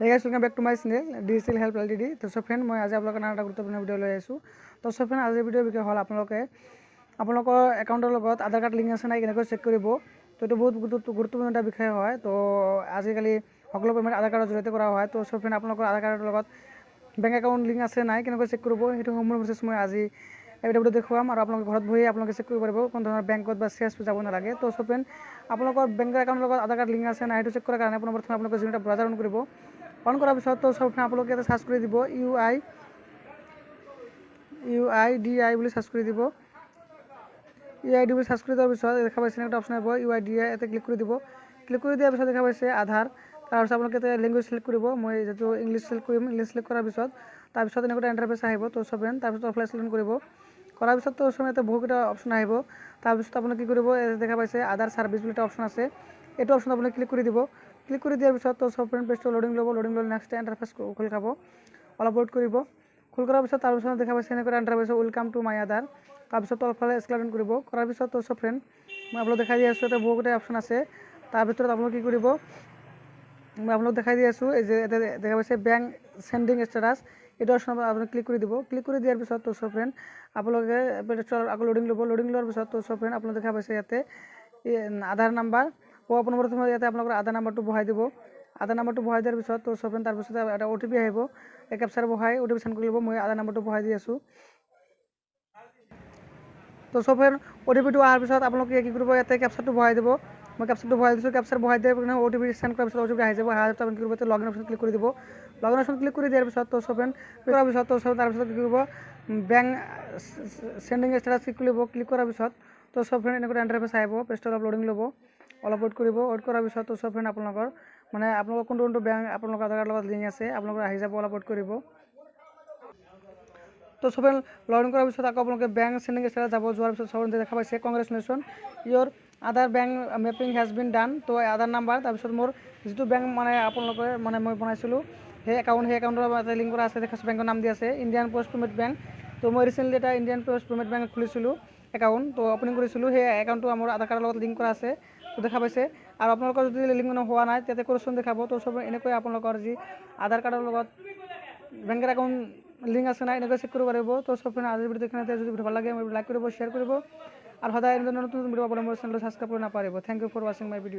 Hey guys welcome back to my channel digital help L T D তো চব friend মই আজি আপোনালোকৰ কাৰণে এটা গুৰুত্বপূৰ্ণ ভিডিঅ' লৈ আহিছোঁ তো চব ফ্ৰেণ্ড আজিৰ ভিডিঅ'ৰ বিষয়ে হ'ল আপোনালোকে, আপোনালোকৰ একাউণ্টৰ লগত আধাৰ কাৰ্ড লিংক আছে নাই কেনেকৈ চেক কৰিব? তো এইটো বহুত গুৰুত্ব- গুৰুত্বপূৰ্ণ এটা বিষয় হয়। তো আজিকালি সকলো পে'মেণ্ট আধাৰ কাৰ্ডৰ জৰিয়তে কৰা হয়। তো চব ফ্ৰেণ্ড আপোনালোকৰ আধাৰ কাৰ্ডৰ লগত বেংক একাউণ্ট লিংক আছে নাই, কেনেকৈ চেক কৰিব? সেইটো সম্পূৰ্ণ প্ৰচেছ মই আজি এই ভিডিঅ'টো দেখুৱাম আৰু আপোনালোকে ঘৰত বহি আপোনালোকে চেক কৰিব পাৰিব। কোনো ধৰণৰ বেংকত বা চি এছ পি যাব নালাগে। তো ফ্ৰেণ্ড আপোনালোকৰ বেংকৰ একাউণ্টৰ লগত আধাৰ কাৰ্ড লিংক আছে নাই, সেইটো চেক কৰাৰ কাৰণে আপোনাৰ প্ৰথমে আপোনালোকে যিকোনো এটা ব্ৰাউজাৰ অন কৰিব। অন পিছত তো চব আপোনালোকে ইয়াতে চাৰ্চ কৰি দিব U I U I D I bully search কৰি দিব। ইউ আই ডি বুলি চাৰ্চ কৰি দিয়াৰ পিছত দেখা পাইছে এটা অপশ্যন আহিব ইউ আই ডি আই ইয়াতে ক্লিক কৰি দিব। ক্লিক কৰি দিয়াৰ পিছত দেখা পাইছে আধাৰ তাৰপিছত আপোনালোকে ইয়াতে লেংগুৱেজ চিলেক্ট কৰিব। মই যিটো ইংলিছ চিলেক্ট কৰিম ইংলিছ চিলেক্ট কৰাৰ পিছত তাৰপিছত এনেকুৱা এটা ইণ্টাৰফেচ আহিব, তো চবেন তাৰপিছত অফলাইন চিলেক্ট কৰিব। কৰাৰ পিছত তো চব ইয়াতে বহুকেইটা অপশ্যন আহিব। তাৰপিছত আপুনি কি কৰিব দেখা পাইছে আধাৰ ছাৰ্ভিচ বুলি এটা অপশ্যন আছে। এইটো অপশ্যন আপুনি ক্লিক কৰি দিব। ক্লিক কৰি দিয়াৰ পিছত তো চব ফ্ৰেণ্ড পেজটো লোডিং ল'ব লোডিং ল'লে নেক্সট ইণ্টাৰফেচ খোল খাব অলপ ৱেইট কৰিব। খোল কৰাৰ পিছত তাৰপিছত দেখা পাইছে এনেকুৱা interface welcome to my Aadhaar তাৰপিছত তলফালে স্ক্ৰল কৰিব। কৰাৰ পিছত তো চব ফ্ৰেণ্ড মই আপোনালোক দেখাই দি আছোঁ ইয়াতে বহুকেইটা অপশ্যন আছে। তাৰ ভিতৰত আপোনালোকে কি কৰিব? মই আপোনালোক দেখাই দি আছোঁ, এই যে ইয়াতে দেখা পাইছে বেংক চেণ্ডিং ষ্টেটাছ এইটো অপশ্যন আপুনি ক্লিক কৰি দিব। ক্লিক কৰি দিয়াৰ পিছত তো চব ফ্ৰেণ্ড আপোনালোকে আকৌ লোডিং ল'ব। লোডিং লোৱাৰ পিছত তো চব ফ্ৰেণ্ড আপোনালোকে দেখা ইয়াতে। আধাৰ নাম্বাৰ পোৱা পোন প্ৰথমে ইয়াতে আপোনালোকৰ আধাৰ নাম্বাৰটো বহাই দিব। আধাৰ নাম্বাৰটো বহাই দিয়াৰ পিছত তো চব তাৰপিছত এটা অ' টি পি আহিব। এই কেপচাৰ বহাই অ' টি পি চেণ্ড কৰি ল'ব, মই আধাৰ নাম্বাৰটো বহাই দি আছোঁ। তো চব ফ্ৰেণ্ড অ' টি পিটো অহাৰ পিছত আপোনালোকে কি কৰিব, ইয়াতে কেপচাৰটো বহাই দিব। মই কেপচাৰটো বহাই দিছোঁ কেপচাৰ বহাই দিয়াৰ কাৰণে অ' টি পি চেণ্ড কৰাৰ পিছত অ' টি পি আহি যাব। অহাৰ পিছত আপুনি কি কৰিব লগ ইন অপশ্যন ক্লিক কৰি দিব। লগ ইন অপশ্যন ক্লিক কৰি দিয়াৰ পিছত তো চব ফ্ৰেণ্ড কৰাৰ পিছত তো চব তাৰপিছত কি কৰিব বেংক চেণ্ডিং ষ্টেটাছ ক্লিক কৰিব ক্লিক কৰাৰ পিছত তো চব ফ্ৰেণ্ড এনেকুৱা ইণ্টাৰফেচ আহিব পেজটো অলপ লোডিং ল'ব। অলপ ৱেইট কৰিব ৱেইট কৰাৰ পিছত চব ফ্ৰেণ্ড আপোনালোকৰ মানে আপোনালোকৰ কোনটো কোনটো বেংক আপোনালোকৰ আধাৰ কাৰ্ডৰ লগত লিংক আছে, আপোনালোকৰ আহি যাব অলপ ৱেইট কৰিব। তো চবে লগ ইন কৰাৰ পিছত আকৌ আপোনালোকে বেংক চেণ্ডিং ষ্টেটাছ যাব, যোৱাৰ পিছত চব দেখা পাইছে congratulation your Aadhaar bank mapping has been done তো আধাৰ নাম্বাৰ তাৰপিছত মোৰ যিটো বেংক মানে আপোনালোকে মানে মই বনাইছিলোঁ, সেই একাউণ্ট সেই একাউণ্টৰ এটা লিংক কৰা আছে দেখাছোঁ বেংকৰ নাম দি আছে ইণ্ডিয়ান পষ্ট পেমেণ্ট বেংক তো মই ৰিচেণ্টলি এটা ইণ্ডিয়ান পষ্ট পেমেণ্ট বেংক খুলিছিলোঁ একাউণ্ট তো অপেনিং কৰিছিলোঁ, সেই একাউণ্টটো মোৰ আধাৰ কাৰ্ডৰ লগত লিংক কৰা আছে দেখা পাইছে। আৰু আপোনালোকৰ যদি লিংক হোৱা নাই, তাতে কোৰেশ্যন দেখাব। তো চব এনেকৈ আপোনালোকৰ যি আধাৰ কাৰ্ডৰ লগত বেংকৰ একাউণ্ট লিংক আছে নাই, এনেকৈ চেক কৰিব পাৰিব। তো চব আজিৰ ভিডিঅ' দেখি যদি ভালো লাগে লাইক কৰিব শ্বেয়াৰ কৰিব। আৰু সদায় নতুন নতুন ভিডিঅ' পাবলৈ মোৰ চেনেলটো ছাবস্ক্ৰাইব কৰিব নাপাৰিব থেংক ইউ ফৰ ৱাচিং মাই ভিডিঅ'